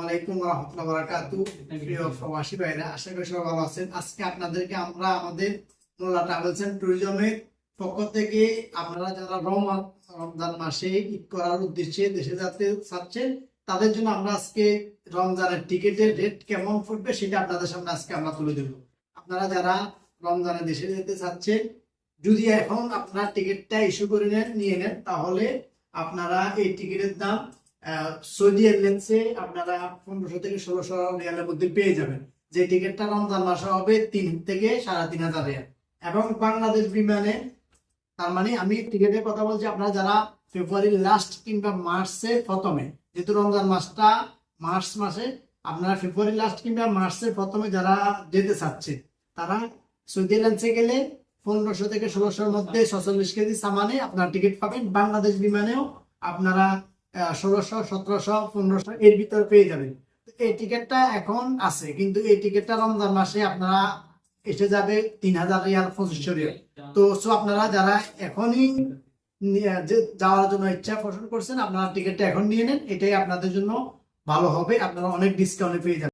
আলাইকুম আজকে আপনাদেরকে আমরা আমাদের পক্ষ থেকে আপনারা যারা রমজান মাসে ঈদ করার উদ্দেশ্যে দেশে চাচ্ছেন, তাদের জন্য আমরা আজকে রমজানের টিকিটের রেট কেমন পড়বে সেটা আপনাদের সামনে আজকে আমরা তুলে দেবো আপনারা যারা রমজানে দেশে যেতে চাচ্ছেন, যদি এখন আপনার টিকিটটা ইস্যু করে নেন, নিয়ে নেন, তাহলে আপনারা এই টিকিটের দাম সৌদি এয়ারলাইন্সে আপনারা পনেরোশো থেকে ষোলোশো রিয়ালের মধ্যে পেয়ে যাবেন। যে টিকিটটা রমজান মাসে হবে তিন থেকে সাড়ে তিন হাজার রিয়াল। এবং বাংলাদেশ বিমানে, তার মানে আমি টিকিটের কথা বলছি, আপনারা যারা ফেব্রুয়ারির লাস্ট কিংবা মার্চের প্রথমে, যেহেতু রমজান মাসটা মার্চ মাসে, আপনারা ফেব্রুয়ারি লাস্ট কিংবা মার্চের প্রথমে যারা যেতে চাচ্ছে, তারা সৌদি এয়ারলাইন্সে গেলে পনেরোশো থেকে ষোলোশোর মধ্যে ছচল্লিশ কেজি সামানে আপনার টিকিট পাবেন। বাংলাদেশ বিমানেও আপনারা ষোলোশো, সতেরোশো, পনেরোশো এর ভিতরে পেয়ে যাবেন। এই টিকিটটা এখন আছে, কিন্তু এই টিকিটটা রমজান মাসে আপনারা এসে যাবে তিন হাজার রিয়াল পঁচিশশো রিয়াল। তো সো আপনারা যারা এখনই যাওয়ার জন্য ইচ্ছা পোষণ করছেন, আপনারা টিকিটটা এখন নিয়ে নেন, এটাই আপনাদের জন্য ভালো হবে, আপনারা অনেক ডিসকাউন্টে পেয়ে যাবেন।